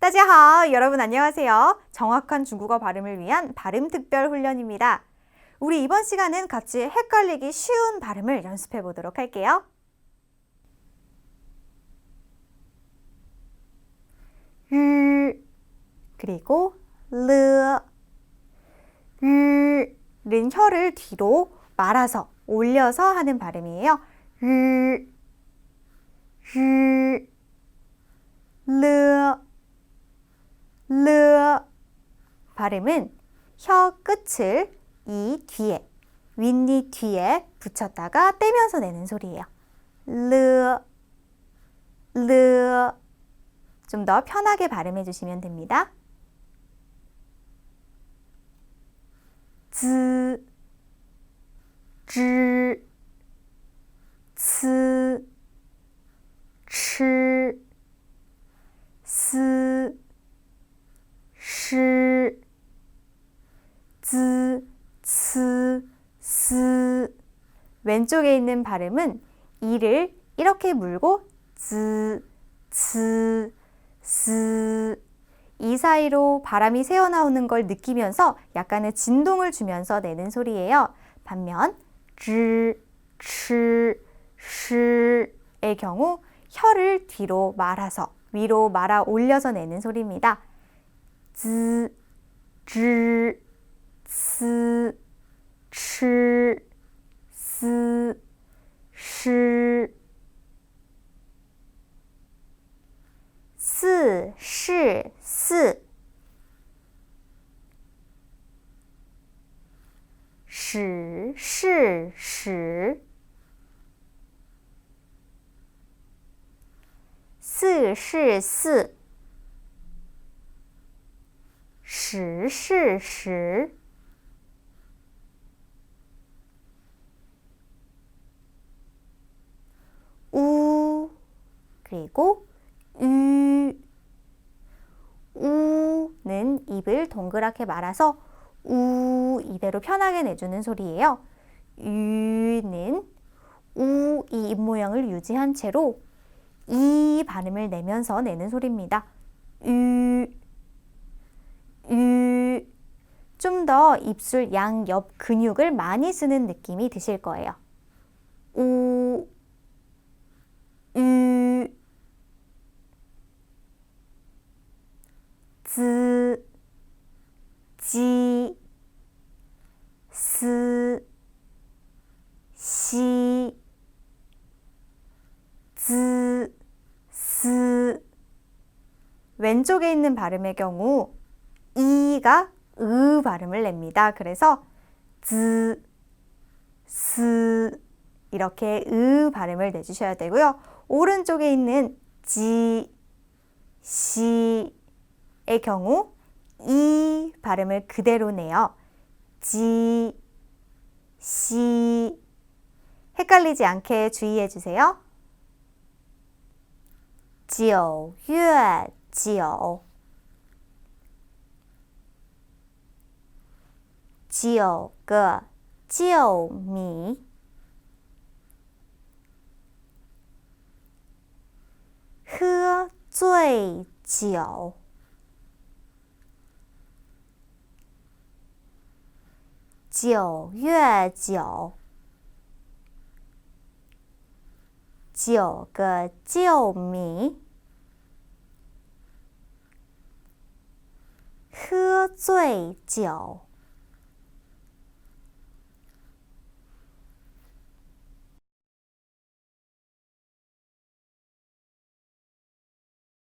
따지하 여러분 안녕하세요. 정확한 중국어 발음을 위한 발음 특별 훈련입니다. 우리 이번 시간은 같이 헷갈리기 쉬운 발음을 연습해 보도록 할게요. 르 그리고 르 르는 혀를 뒤로 말아서 올려서 하는 발음이에요. 르 르, 르, 르. 발음은 혀 끝을 이 뒤에, 윗니 뒤에 붙였다가 떼면서 내는 소리예요. 르, 르. 좀 더 편하게 발음해 주시면 됩니다. 왼쪽에 있는 발음은 이를 이렇게 물고 즈, 츠, 스. 이 사이로 바람이 새어나오는 걸 느끼면서 약간의 진동을 주면서 내는 소리예요. 반면 즈, 츠, 시의 경우 혀를 뒤로 말아서 위로 말아 올려서 내는 소리입니다. 즈, 즈, 스, 스, 시, 스, 시, 시, 시. 四是四，十是十，우그리고유 동그랗게 말아서 우 이대로 편하게 내주는 소리예요. 유는 우 이 입 모양을 유지한 채로 이 발음을 내면서 내는 소리입니다. 유, 유. 좀 더 입술 양옆 근육을 많이 쓰는 느낌이 드실 거예요. 우, 유, 즈, 지, 스, 시, 즈, 스. 왼쪽에 있는 발음의 경우 이가 으 발음을 냅니다. 그래서 즈, 스 이렇게 으 발음을 내주셔야 되고요. 오른쪽에 있는 지, 시의 경우 이 발음을 그대로 내요. 지, 시 헷갈리지 않게 주의해 주세요. 九月九，九个旧米，喝醉酒，九月九。九个旧米，喝醉酒。